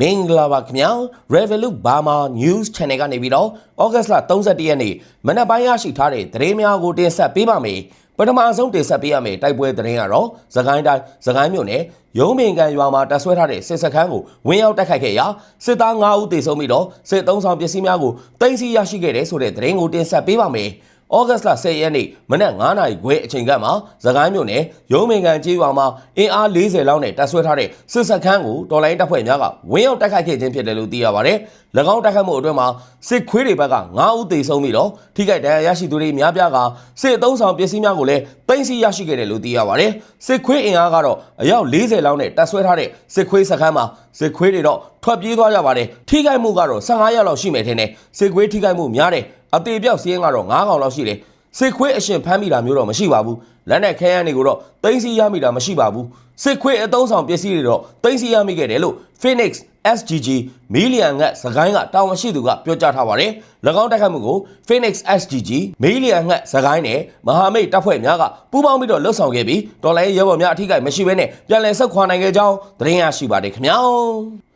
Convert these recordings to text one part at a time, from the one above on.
မင်္ဂလာပါခင်ဗျာ Revolut Burma News Channel ကနေပြီးတော့ဩဂတ်စ်လ31ရက်နေ့မနက်ပိုင်းရရှိထားတဲ့သတင်းများကိုတင်ဆက်ပေးပါမယ်ပထမဆုံးတင်ဆက်ပေးရမယ့်တိုက်ပွဲသတင်းကတော့သခိုင်းတိုင်းသခိုင်းမြို့နယ်ရုံးပင်ကန်ရွာမှာတပ်ဆွဲထားတဲ့စစ်စခန်းကိုဝင်းရောက်တိုက်ခိုက်ခဲ့ရာစစ်သား9ဦးသေဆုံးပြီးတော့စစ်သုံးဆောင်ပစ္စည်းများကိုတင်စီရရှိခဲ့တဲ့ဆိုတဲ့သတင်းကိုတင်ဆက်ပေးပါမယ် ဩဂတ်စ်လ10ရက်နေ့မနက်9:00နာရီခွဲအချိန်ကမှသခိုင်းမြို့နယ်ရုံးမင်ကန်ကျေးရွာမှာအင်အား40လောက်နဲ့တပ်ဆွဲထားတဲ့စစ်စခန်းကိုတော်လိုင်းတပ်ဖွဲ့များကဝင်းရောက်တိုက်ခိုက်ခဲ့ခြင်းဖြစ်တယ်လို့သိရပါတယ်။၎င်းတိုက်ခိုက်မှုအတွင်းမှာစစ်ခွေးတွေဘက်က9ဦးသေဆုံးပြီးတော့ထိခိုက်ဒဏ်ရာရရှိသူတွေများပြားကစစ်အုံဆောင်ပစ္စည်းများကိုလည်းတင်စီရရှိခဲ့တယ်လို့သိရပါတယ်။စစ်ခွေးအင်အားကတော့အယောက်40လောက်နဲ့တပ်ဆွဲထားတဲ့စစ်ခွေးစခန်းမှာစစ်ခွေးတွေတော့ထွက်ပြေးသွားကြပါတယ်။ထိခိုက်မှုကတော့15ရက်လောက်ရှိမယ်ထင်တယ်။စစ်ခွေးထိခိုက်မှုများတယ်။ အသေးပြောက်စည်းရင်ကတော့9កောင်လောက်ရှိတယ်စစ်ခွေးအရှင်ဖမ်းမိတာမျိုးတော့မရှိပါဘူးလက်နဲ့ခဲယမ်းတွေကိုတော့တင်းစီရမိတာမရှိပါဘူးစစ်ခွေးအတုံးဆောင်ပစ္စည်းတွေတော့တင်းစီရမိခဲ့တယ်လို့ Phoenix SGG မီလီယံငတ်စကိုင်းကတာဝန်ရှိသူကပြောကြားထားပါတယ်၎င်းတိုက်ခတ်မှုကို Phoenix SGG မီလီယံငတ်စကိုင်းနဲ့မဟာမိတ်တပ်ဖွဲ့များကပူးပေါင်းပြီးတော့လှုပ်ဆောင်ခဲ့ပြီးတော်လိုင်းရဲဘော်များအထိကိမရှိဘဲနဲ့ပြန်လည်ဆက်ခွာနိုင်ခဲ့ကြောင်းသတင်းရရှိပါတယ်ခင်ဗျာ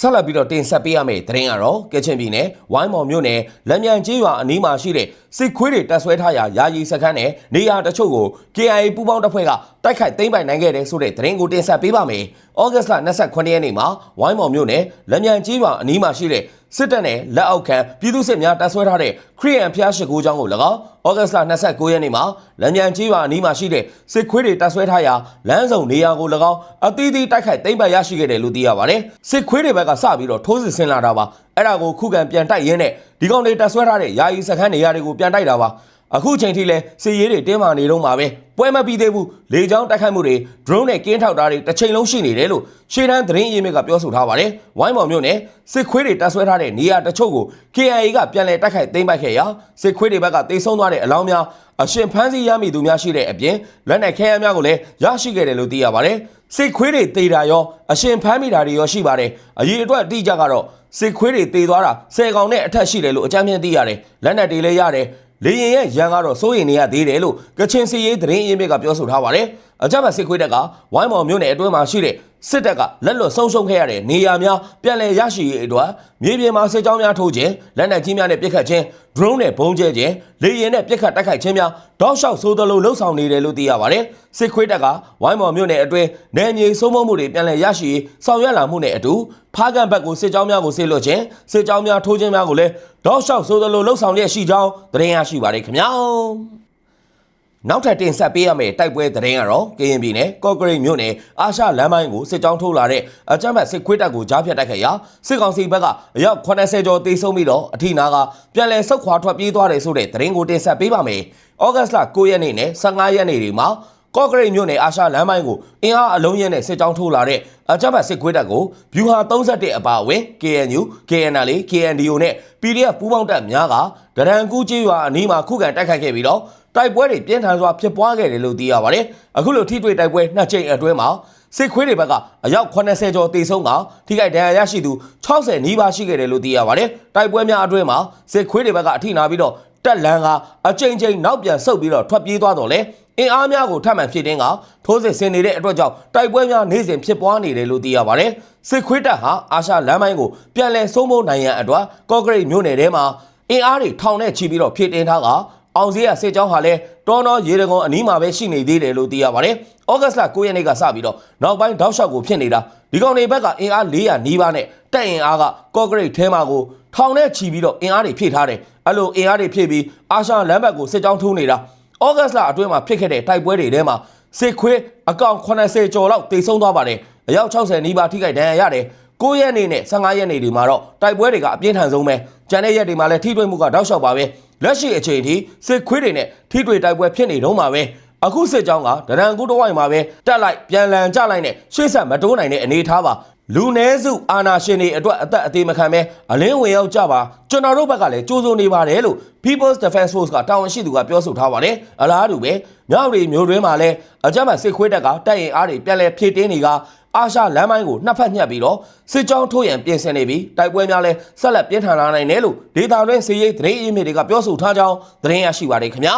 ဆက်လက်ပြီးတော့တင်ဆက်ပေးရမယ့်သတင်းကတော့ကချင်ပြည်နယ်ဝိုင်းမော်မြို့နယ်လက်မြန်ကျေးရွာအနီးမှာရှိတဲ့စစ်ခွေးတွေတပ်ဆွဲထားရာယာယီစခန်းနဲ့နေရာတချို့ကို KIA ပူးပေါင်းတပ်ဖွဲ့ကတိုက်ခိုက်သိမ်းပိုက်နိုင်ခဲ့တယ်ဆိုတဲ့သတင်းကိုတင်ဆက်ပေးပါမယ်။ဩဂတ်စ်လ29ရက်နေ့မှာဝိုင်းမော်မြို့နယ်လက်မြန်ကျေးရွာအနီးမှာရှိတဲ့ စစ်တပ်နဲ့လက်အောက်ခံပြည်သူစစ်များတပ်ဆွဲထားတဲ့ခရီးယန်ဖျားရှိခိုးကျောင်းကို၎င်းဩဂတ်စ်လ29ရက်နေ့မှာလမ်းမြန်ကြီးရွာအနီးမှာရှိတဲ့စစ်ခွေးတွေတပ်ဆွဲထားရာလမ်းစုံနေရာကို၎င်းအသီးသီးတိုက်ခိုက်သိမ်းပိုက်ရရှိခဲ့တယ်လို့သိရပါတယ်စစ်ခွေးတွေဘက်ကစပြီးတော့ထိုးစစ်ဆင်လာတာပါအဲ့ဒါကိုခုခံပြန်တိုက်ရင်းနဲ့ဒီကောင်တွေတပ်ဆွဲထားတဲ့ယာယီစခန်းနေရာတွေကိုပြန်တိုက်တာပါ အခုချိန်ထိလဲစစ်ရေးတွေတင်းမာနေတော့မှာပဲပွဲမပြီးသေးဘူးလေကြောင်းတိုက်ခိုက်မှုတွေ drone နဲ့ကင်းထောက်တာတွေတစ်ချိန်လုံးရှိနေတယ်လို့ရှေ့တန်းသတင်းရင်းမြစ်ကပြောဆိုထားပါတယ်ဝိုင်းမော်မြို့နယ်စစ်ခွေးတွေတပ်ဆွဲထားတဲ့နေရာတချို့ကို KIA ကပြန်လည်တိုက်ခိုက်သိမ်းပိုက်ခဲ့ရာစစ်ခွေးတွေဘက်ကတေဆုံးသွားတဲ့အလောင်းများအရှင်ဖမ်းဆီးရမိသူများရှိတဲ့အပြင်လက်နက်ခဲယမ်းများကိုလည်းရရှိခဲ့တယ်လို့သိရပါတယ်စစ်ခွေးတွေတေတာရောအရှင်ဖမ်းမိတာတွေရောရှိပါတယ်အရေးအတွက်အတိအကျကတော့စစ်ခွေးတွေတေသွားတာ10កောင်နဲ့အထက်ရှိတယ်လို့အကြမ်းဖျင်းသိရတယ်လက်နက်တွေလည်းရတယ် လေရင်ရဲ့ရန်ကတော့စိုးရင်နေရသေးတယ်လို့ကချင်စီရေးသတင်းအင်းမြစ်ကပြောဆိုထားပါတယ်။အကြမ်းဖက်စစ်ခွေးတပ်ကဝိုင်းမော်မြို့နယ်အတွင်းမှာရှိတဲ့ စစ်တပ်ကလက်လွတ်ဆုံးရှုံးခဲ့ရတဲ့နေရာများပြန်လည်ရရှိရေးအတွက်မြေပြင်မှာစစ်ကြောင်းများထိုးခြင်းလက်နက်ကြီးများနဲ့ပစ်ခတ်ခြင်း drone နဲ့ဘုံကျဲခြင်းလေရင်နဲ့ပစ်ခတ်တိုက်ခိုက်ခြင်းများတောက်လျှောက်ဆိုးသလိုလှုပ်ဆောင်နေတယ်လို့သိရပါတယ်။စစ်ခွေးတပ်ကဝိုင်းမော်မြို့နယ်အတွင်းနယ်မြေစိုးမိုးမှုတွေပြန်လည်ရရှိရေးဆောင်ရွက်လာမှုနဲ့အတူဖားကန်ဘက်ကိုစစ်ကြောင်းများကိုဆေးလွတ်ခြင်းစစ်ကြောင်းများထိုးခြင်းများကိုလည်းတောက်လျှောက်ဆိုးသလိုလှုပ်ဆောင်လျက်ရှိကြောင်းသတင်းရရှိပါတယ်ခင်ဗျာ။ နောက်ထပ်တင်ဆက်ပေးရမယ့်တိုက်ပွဲသတင်းကတော့ကရင်ပြည်နယ်ကော့ကရိတ်မြို့နယ်အာရှလမ်းပိုင်းကိုစစ်ကြောင်းထိုးလာတဲ့အကြမ်းဖက်စစ်ခွေးတပ်ကိုကြားဖြတ်တိုက်ခိုက်ရာစစ်ကောင်စီဘက်ကအယောက်80ကျော်တေဆုံးပြီးတော့အထိနာကပြန်လည်ဆုတ်ခွာထွက်ပြေးသွားတယ်ဆိုတဲ့သတင်းကိုတင်ဆက်ပေးပါမယ်။ဩဂတ်စ်လ9ရက်နေ့နဲ့15ရက်နေ့တွေမှာကော့ကရိတ်မြို့နယ်အာရှလမ်းပိုင်းကိုအင်အားအလုံးရဲနဲ့စစ်ကြောင်းထိုးလာတဲ့အကြမ်းဖက်စစ်ခွေးတပ်ကိုဗျူဟာ31အပါအဝင် KNU, KNL, KNDO နဲ့ PDF ပူးပေါင်းတပ်များကဒရန်ကူးကျေးရွာအနီးမှာခုခံတိုက်ခိုက်ခဲ့ပြီးတော့ တိုက်ပွဲတွေပြင်းထန်စွာဖြစ်ပွားခဲ့တယ်လို့သိရပါတယ်။အခုလိုထိတွေ့တိုက်ပွဲနှစ်ကြိမ်အတွင်းမှာစစ်ခွေးတွေဘက်ကအယောက်80ကျော်တေဆုံးကထိခိုက်ဒဏ်ရာရရှိသူ60နီးပါးရှိခဲ့တယ်လို့သိရပါတယ်။တိုက်ပွဲများအတွင်းမှာစစ်ခွေးတွေဘက်ကအထိနာပြီးတော့တက်လန်းကအကြိမ်ကြိမ်နောက်ပြန်ဆုတ်ပြီးတော့ထွက်ပြေးသွားတော့လေအင်အားများကိုထပ်မံဖြစ်တင်းကထိုးစစ်ဆင်နေတဲ့အတွက်ကြောင့်တိုက်ပွဲများနေ့စဉ်ဖြစ်ပွားနေတယ်လို့သိရပါတယ်။စစ်ခွေးတပ်ဟာအာရှလမ်းပိုင်းကိုပြန်လည်စိုးမိုးနိုင်ရန်အတွက်ကော့ဂရိတ်မြို့နယ်ထဲမှာအင်အားတွေထောင်နဲ့ချီပြီးတော့ဖြစ်တင်းထားက အောင်စည်းရစစ်ကြောင်းဟာလည်းတောနောရေတကုံအနီးမှာပဲရှိနေသေးတယ်လို့သိရပါတယ်။ဩဂတ်စ်လ9ရက်နေ့ကစပြီးတော့နောက်ပိုင်းတောက်လျှောက်ကိုဖြစ်နေတာဒီကောင်တွေဘက်ကအင်အား400နီးပါးနဲ့တက်အင်အားကကော့ဂရိတ်ထဲမှာကိုထောင်နဲ့ချီပြီးတော့အင်အားတွေဖြည့်ထားတယ်။အဲ့လိုအင်အားတွေဖြည့်ပြီးအာရှလမ်းဘက်ကိုစစ်ကြောင်းထိုးနေတာ။ဩဂတ်စ်လအတွင်းမှာဖြစ်ခဲ့တဲ့တိုက်ပွဲတွေထဲမှာစစ်ခွေးအကောင့်80ကျော်လောက်တိတ်ဆုံးသွားပါတယ်။အယောက်60နီးပါးထိခိုက်ဒဏ်ရာရတယ်။9ရက်နေ့နဲ့15ရက်နေ့တွေမှာတော့တိုက်ပွဲတွေကအပြင်းထန်ဆုံးပဲ။ကျန်တဲ့ရက်တွေမှာလည်းထိတွေ့မှုကတောက်လျှောက်ပါပဲ။ လက်ရှိအချိန်ထိစစ်ခွေးတွေနဲ့ထိတွေ့တိုက်ပွဲဖြစ်နေတော့မှာပဲအခုစစ်ကြောင်းကဒရန်ကူတဝိုင်မှာပဲတက်လိုက်ပြန်လန်ကြလိုက်နဲ့ရှေ့ဆက်မတိုးနိုင်တဲ့အနေအထားပါလူနည်းစုအာနာရှင်တွေအတွက်အသက်အသေးမခံပဲအလင်းဝင်ရောက်ကြပါကျွန်တော်တို့ဘက်ကလည်းကြိုးစိုးနေပါတယ်လို့ People's Defense Force ကတာဝန်ရှိသူကပြောဆိုထားပါတယ်အလားတူပဲမြောက်ရီမျိုးတွင်းမှာလည်းအကြမ်းဖက်စစ်ခွေးတပ်ကတိုက်ရင်အားတွေပြန်လဲဖြည့်တင်းနေက အာရှလမ်းပိုင်းကိုနှစ်ဖက်ညှက်ပြီးတော့စစ်ကြောင်းထိုးရန်ပြင်ဆင်နေပြီးတိုက်ပွဲများလဲဆက်လက်ပြင်းထန်လာနိုင်တယ်လို့ဒေတာတွင်းစီရေးသတင်းအရင်းမြစ်တွေကပြောဆိုထားကြောင်းသတင်းရရှိပါတယ်ခင်ဗျာ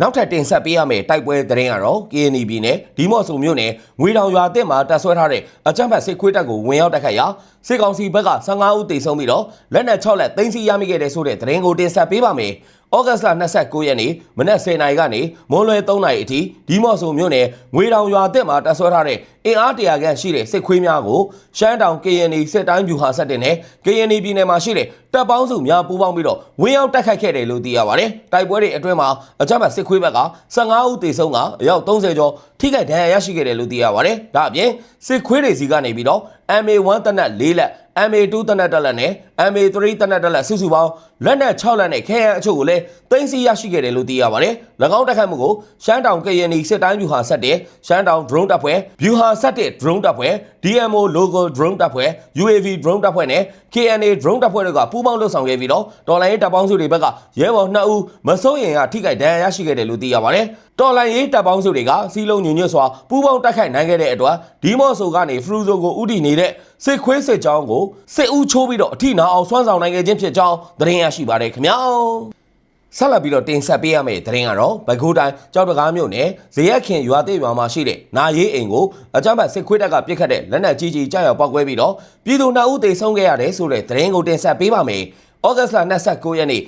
နောက်ထပ်တင်ဆက်ပေးရမယ့်တိုက်ပွဲသတင်းကတော့ KNY ပြည်နယ်ဒီမော့ဆိုမြို့နယ်ငွေတောင်ရွာတက်မှာတပ်ဆွဲထားတဲ့အကြမ်းဖက်စစ်ခွေးတပ်ကိုဝင်ရောက်တိုက်ခိုက်ရာစစ်ကောင်စီဘက်က15ဦးသေဆုံးပြီးတော့လက်နက်6လက်သိမ်းဆည်းရမိခဲ့တဲ့ဆိုတဲ့သတင်းကိုတင်ဆက်ပေးပါမယ်။ဩဂတ်စ်လ29ရက်နေ့မနက်10:00နာရီကနေမွန်းလွဲ3:00နာရီအထိဒီမော့ဆိုမြို့နယ်ငွေတောင်ရွာတက်မှာတပ်ဆွဲထားတဲ့ အင်အားတရာခန့်ရှိတဲ့စစ်ခွေးများကိုရှမ်းတောင် KNY စစ်တိုင်းဗျူဟာဆက်တင်နဲ့ KNY ပြည်နယ်မှာရှိတဲ့တပ်ပေါင်းစုများပူးပေါင်းပြီးတော့ဝင်ရောက်တိုက်ခိုက်ခဲ့တယ်လို့သိရပါတယ်။တိုက်ပွဲတွေအတွင်းမှာအကြမ်းဖက်စစ်ခွေးဘက်က15ဦးသေဆုံးကအယောက်30ကျော်ထိခိုက်ဒဏ်ရာရရှိခဲ့တယ်လို့သိရပါတယ်။ဒါအပြင်စစ်ခွေးတွေစီကနေပြီးတော့ MA1 တနက်၄လက် MA2 တနက်တစ်လက်နဲ့ MA3 တနက်တစ်လက်စုစုပေါင်းလက်နက်6လက်နဲ့ခဲယမ်းအချို့ကိုလည်းသိမ်းဆည်းရရှိခဲ့တယ်လို့သိရပါတယ်။၎င်းတိုက်ခိုက်မှုကိုရှမ်းတောင်ကရင်နီစစ်တိုင်းဗျူဟာဆက်တဲ့ရှမ်းတောင် drone တပ်ဖွဲ့ဗျူဟာဆက်တဲ့ drone တပ်ဖွဲ့ DMO local drone တပ်ဖွဲ့ UAV drone တပ်ဖွဲ့နဲ့ KNA drone တပ်ဖွဲ့တို့ကပူးပေါင်းလှုပ်ဆောင်ခဲ့ပြီးတော့တော်လိုင်းရေးတပ်ပေါင်းစုတွေဘက်ကရဲဘော်2ဦးမစိုးရင်ကထိခိုက်ဒဏ်ရာရရှိခဲ့တယ်လို့သိရပါတယ်။တော်လိုင်းရေးတပ်ပေါင်းစုတွေကစီးလုံးညွညွတ်စွာပူးပေါင်းတိုက်ခိုက်နိုင်ခဲ့တဲ့အတွက်ဒီမော့ဆိုကနေဖရူဇိုကိုဥတီနေတဲ့စစ်ခွေးစစ်ကြောင်းကိုစစ်ဦးချိုးပြီးတော့အထိနာအောင်ဆွမ်းဆောင်နိုင်ခဲ့ခြင်းဖြစ်ကြောင်းသတင်းရရှိပါတယ်ခင်ဗျာ။ ဆက်လက်ပြီးတော့တင်ဆက်ပေးရမယ့်သတင်းကတော့ဘက်ခိုးတိုင်းကြောက်တကားမြို့နယ်ဇရက်ခင်ရွာသေးရွာမှာရှိတဲ့နာရေးအိမ်ကိုအကြမ်းဖက်စစ်ခွေးတပ်ကပစ်ခတ်တဲ့လက်နက်ကြီးကြီးကြောက်ရောက်ပောက်ကွဲပြီးတော့ပြည်သူနှစ်ဦးသေဆုံးခဲ့ရတယ်ဆိုတဲ့သတင်းကိုတင်ဆက်ပေးပါမယ်။ဩဂတ်စ်လ29ရက်နေ့ည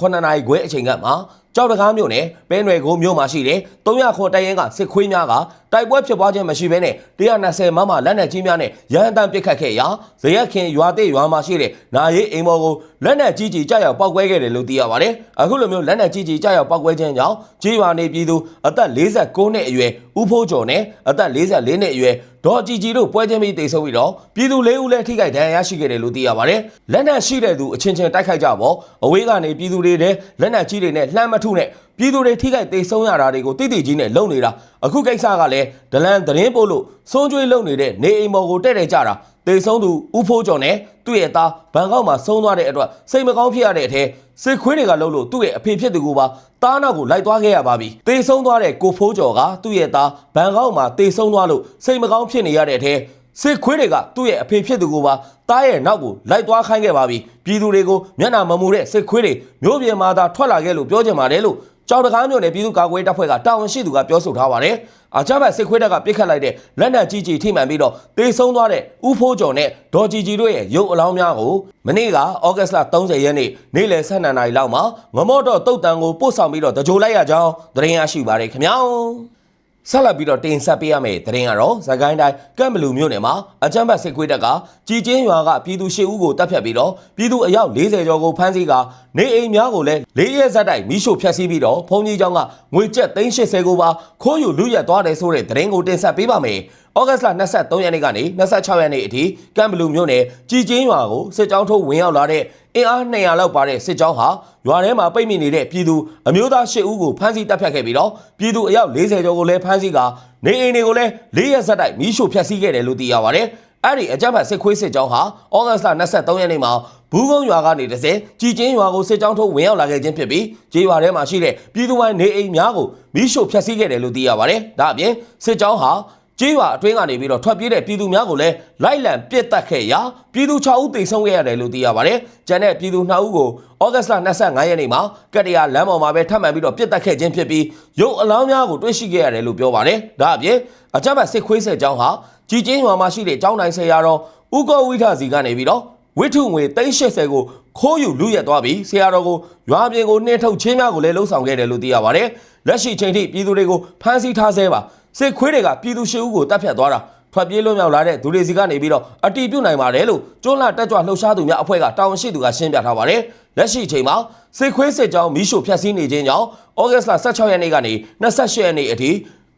9:00နာရီခွဲအချိန်ကမှ ကြောက်တကားမြို့နယ်ပဲနွယ်ကိုမြို့မှာရှိတဲ့300ခွန်တိုင်ရင်ကစစ်ခွေးများကတိုက်ပွဲဖြစ်ပွားခြင်းမရှိဘဲနဲ့120မမလက်နက်ကြီးများနဲ့ရဟန်းတမ်းပစ်ခတ်ခဲ့ရာဇရက်ခင်ရွာသေးရွာမှာရှိတဲ့နာရေးအိမ်ပေါ်ကိုလက်နက်ကြီးကြီးကြောက်ရောက်ပောက်ကွဲခဲ့တယ်လို့သိရပါတယ်။အခုလိုမျိုးလက်နက်ကြီးကြီးကြောက်ရောက်ပောက်ကွဲခြင်းကြောင့်ကြေးရွာနေပြည်သူအသက်49နှစ်အရွယ်ဦးဖိုးကျော်နဲ့အသက်44နှစ်အရွယ်ဒေါ်ကြည်ကြည်တို့ပွဲချင်းပြီးတိတ်ဆုံးပြီးတော့ပြည်သူလေးဦးလည်းထိခိုက်ဒဏ်ရာရရှိခဲ့တယ်လို့သိရပါတယ်။လက်နက်ရှိတဲ့သူအချင်းချင်းတိုက်ခိုက်ကြပေါ့အဝေးကနေပြည်သူတွေတဲ့လက်နက်ကြီးတွေနဲ့လှမ်းမထုနဲ့ပြည်သူတွေထိခိုက်တိတ်ဆုံးရတာတွေကိုတိတိကြီးနဲ့လုံနေတာအခုကိစ္စကလည်းဒလန်သတင်းပို့လို့စွန့်ကြွေးလုံနေတဲ့နေအိမ်ပေါ်ကိုတဲ့တဲ့ကြတာတေဆုံးသူဦးဖိုးကျော်နဲ့သူ့ရဲ့သားဘန်ကောက်မှာဆုံးသွားတဲ့အတွက်စိတ်မကောင်းဖြစ်ရတဲ့အထက်စစ်ခွေးတွေကလှုပ်လို့သူ့ရဲ့အဖေဖြစ်သူကိုပါတားနောက်ကိုလိုက်သွားခဲ့ရပါပြီတေဆုံးသွားတဲ့ကိုဖိုးကျော်ကသူ့ရဲ့သားဘန်ကောက်မှာတေဆုံးသွားလို့စိတ်မကောင်းဖြစ်နေရတဲ့အထက် စစ်ခွေးတွေကသူ့ရဲ့အဖေဖြစ်သူကိုပါတားရဲ့နောက်ကိုလိုက်သွားခိုင်းခဲ့ပါပြီပြည်သူတွေကိုမျက်နှာမမူတဲ့စစ်ခွေးတွေမျိုးပြင်မှာသာထွက်လာခဲ့လို့ပြောချင်ပါတယ်လို့ကြောက်တကားမျိုးနဲ့ပြည်သူ့ကာကွယ်ရေးတပ်ဖွဲ့ကတာဝန်ရှိသူကပြောဆိုထားပါတယ်။အကြမ်းဖက်စစ်ခွေးတပ်ကပစ်ခတ်လိုက်တဲ့လက်နက်ကြီးကြီးထိမှန်ပြီးတော့တေဆုံးသွားတဲ့ဦးဖိုးကျော်နဲ့ဒေါ်ကြည်ကြည်တို့ရဲ့ရုပ်အလောင်းများကိုမနေ့ကဩဂတ်စ်လ30ရက်နေ့နေ့လယ်12နာရီလောက်မှာငမော့တော့တုတ်တန်ကိုပို့ဆောင်ပြီးတော့တကြိုလိုက်ရကြောင်းသတင်းရရှိပါတယ်ခင်ဗျာ။ ဆက်လက်ပြီးတော့တင်ဆက်ပေးရမယ့်သတင်းကတော့ဇကိုင်းတိုင်းကမ်ဘလူမြို့နယ်မှာအကြမ်းဖက်စစ်ခွေးတပ်ကကြည်ကျင်းရွာကပြည်သူ၈ဦးကိုတပ်ဖြတ်ပြီးတော့ပြည်သူအယောက်40ကျော်ကိုဖမ်းဆီးကာနေအိမ်များကိုလည်းလေးရဲဇက်တိုက်မိရှို့ဖျက်ဆီးပြီးတော့ဘုံကြီးကျောင်းကငွေကျပ်380ကိုပါခိုးယူလူရက်သွားတယ်ဆိုတဲ့သတင်းကိုတင်ဆက်ပေးပါမယ်။ဩဂတ်စ်လ23ရက်နေ့ကနေ26ရက်နေ့အထိကမ်ဘလူမြို့နယ်ကြည်ကျင်းရွာကိုစစ်ကြောင်းထုတ်ဝင်ရောက်လာတဲ့ အင်အား200လောက်ပါတဲ့စစ်ကြောင်းဟာရွာထဲမှာပိတ်မိနေတဲ့ပြည်သူအမျိုးသား၈ဦးကိုဖမ်းဆီးတပ်ဖြတ်ခဲ့ပြီးတော့ပြည်သူအယောက်40ကျော်ကိုလည်းဖမ်းဆီးကာနေအိမ်တွေကိုလည်းလေးရက်ဆက်တိုက်မီးရှို့ဖျက်ဆီးခဲ့တယ်လို့သိရပါတယ်။အဲ့ဒီအကြမ်းဖက်စစ်ခွေးစစ်ကြောင်းဟာဩဂတ်စ်လ23ရက်နေ့မှာဘူးကုန်းရွာကနေတစ်စဲကြည်ကျင်းရွာကိုစစ်ကြောင်းထုတ်ဝင်ရောက်လာခဲ့ခြင်းဖြစ်ပြီးကြေးရွာထဲမှာရှိတဲ့ပြည်သူပိုင်းနေအိမ်များကိုမီးရှို့ဖျက်ဆီးခဲ့တယ်လို့သိရပါတယ်။ဒါအပြင်စစ်ကြောင်းဟာ ကြေးရွာအတွင်းကနေပြီးတော့ထွက်ပြေးတဲ့ပြည်သူများကိုလည်းလိုက်လံပစ်တက်ခဲ့ရာပြည်သူ6ဦးသေဆုံးခဲ့ရတယ်လို့သိရပါတယ်။ကျန်တဲ့ပြည်သူ2ဦးကိုဩဂတ်စ်လ25ရက်နေ့မှာကတရလမ်းပေါ်မှာပဲထပ်မံပြီးတော့ပစ်တက်ခဲ့ခြင်းဖြစ်ပြီးရုပ်အလောင်းများကိုတွေ့ရှိခဲ့ရတယ်လို့ပြောပါတယ်။ဒါအပြင်အကြမ်းဖက်စစ်ခွေးဆက်ကြောင်းဟာကြည်ကျင်းရွာမှာရှိတဲ့ကျောင်းတိုင်းဆရာတော်ဦးကောဝိထစီကနေပြီးတော့ ဝိထုငွေ380ကိုခိုးယူလူရက်သွားပြီးဆရာတော်ကိုရွာပြင်ကိုနှင်းထုတ်ချင်းများကိုလည်းလှုပ်ဆောင်ခဲ့တယ်လို့သိရပါတယ်။လက်ရှိချိန်ထိပြည်သူတွေကိုဖမ်းဆီးထားဆဲပါ။စစ်ခွေးတွေကပြည်သူရှစ်ဦးကိုတပ်ဖြတ်သွားတာထွက်ပြေးလွတ်မြောက်လာတဲ့ဒူရီစီကနေပြီးတော့အတီးပြုတ်နိုင်ပါတယ်လို့ကျွန်းလာတက်ကြွလှုပ်ရှားသူများအဖွဲ့ကတာဝန်ရှိသူကရှင်းပြထားပါတယ်။လက်ရှိချိန်မှာစစ်ခွေးစစ်ကြောင်းမီးရှို့ဖျက်ဆီးနေခြင်းကြောင့်ဩဂတ်စ်လ16ရက်နေ့ကနေ28ရက်နေ့အထိ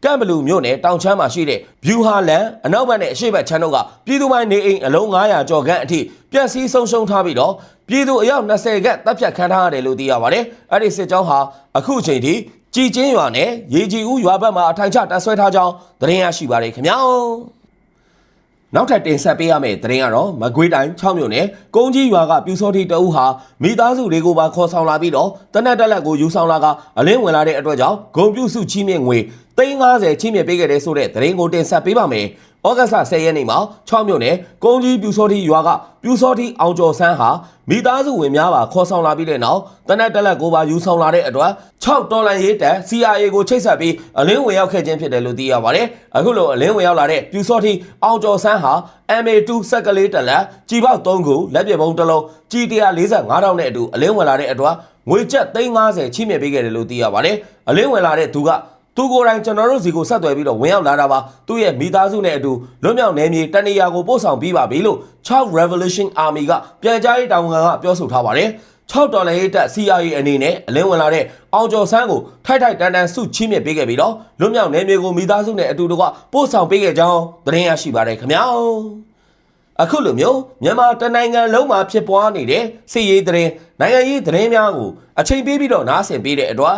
ကမ်ဘလူမြို့နယ်တောင်ချမ်းမှာရှိတဲ့ဘျူဟာလန်အနောက်ဘက်နဲ့အရှေ့ဘက်ချမ်းတို့ကပြည်သူပိုင်းနေအိမ်အလုံး900ကျော်ခန့်အထိ ပျက်စီးဆုံးရှုံးထားပြီးတော့ပြည်သူအယောက်20ခန့်တပ်ဖြတ်ခံထားရတယ်လို့သိရပါတယ်။အဲ့ဒီစစ်ကြောင်းဟာအခုချိန်ထိကြည်ကျင်းရွာနဲ့ရေကြီးဦးရွာဘက်မှာအထိုင်ချတပ်ဆွဲထားကြောင်းသတင်းရရှိပါတယ်ခင်ဗျာ။နောက်ထပ်တင်ဆက်ပေးရမယ့်သတင်းကတော့မကွေးတိုင်း6မြို့နယ်ကုန်းကြီးရွာကပြူစောတိတအုပ်ဟာမိသားစုတွေကိုပါခေါ်ဆောင်လာပြီးတော့တနက်တက်လက်ကိုယူဆောင်လာကအလင်းဝင်လာတဲ့အတွက်ကြောင့်ဂုံပြူစုချီးမြှင့်ငွေ350ချီးမြှင့်ပေးခဲ့တဲ့ဆိုတဲ့သတင်းကိုတင်ဆက်ပေးပါမယ်။ ဩဂတ်စ်လ10ရက်နေ့မှာ6မြို့နယ်ကုန်းကြီးပြူစောတိရွာကပြူစောတိအောင်ကျော်ဆန်းဟာမိသားစုဝင်များပါခေါ်ဆောင်လာပြီးတဲ့နောက်တနက်တက်လက်ကိုပါယူဆောင်လာတဲ့အတွက်6ဒေါ်လာရေးတန် CIA ကိုချိတ်ဆက်ပြီးအလင်းဝင်ရောက်ခဲ့ခြင်းဖြစ်တယ်လို့သိရပါတယ်။အခုလိုအလင်းဝင်ရောက်လာတဲ့ပြူစောတိအောင်ကျော်ဆန်းဟာ MA2 စက်ကလေးတက်လက်ကြီးပေါက်3ခုလက်ပြပုံတစ်လုံးကြီး145တောင်းနဲ့အတူအလင်းဝင်လာတဲ့အတွက်ငွေကျပ်350ချိမြင့်ပေးခဲ့တယ်လို့သိရပါတယ်။အလင်းဝင်လာတဲ့သူက သူကိုယ်တိုင်ကျွန်တော်တို့စီကိုဆက်သွယ်ပြီးတော့ဝင်ရောက်လာတာပါသူ့ရဲ့မိသားစုနဲ့အတူလွတ်မြောက်နေမြေတနေရာကိုပို့ဆောင်ပြီးပါပြီလို့6 Revolution Army ကပြန်ကြားရေးတာဝန်ခံကပြောဆိုထားပါတယ်6ဒေါ်လာရေးတက် CIA အနေနဲ့အလင်းဝင်လာတဲ့အောင်ကျော်ဆန်းကိုထိုက်ထိုက်တန်တန်စုချီးမြှင့်ပေးခဲ့ပြီးတော့လွတ်မြောက်နေမြေကိုမိသားစုနဲ့အတူတကွပို့ဆောင်ပေးခဲ့ကြောင်းသတင်းရရှိပါတယ်ခင်ဗျာအခုလိုမျိုးမြန်မာတနိုင်ငံလုံးမှာဖြစ်ပွားနေတဲ့စစ်ရေးသတင်းနိုင်ငံရေးသတင်းများကိုအချိန်ပေးပြီးတော့နားဆင်ပေးတဲ့အတွက်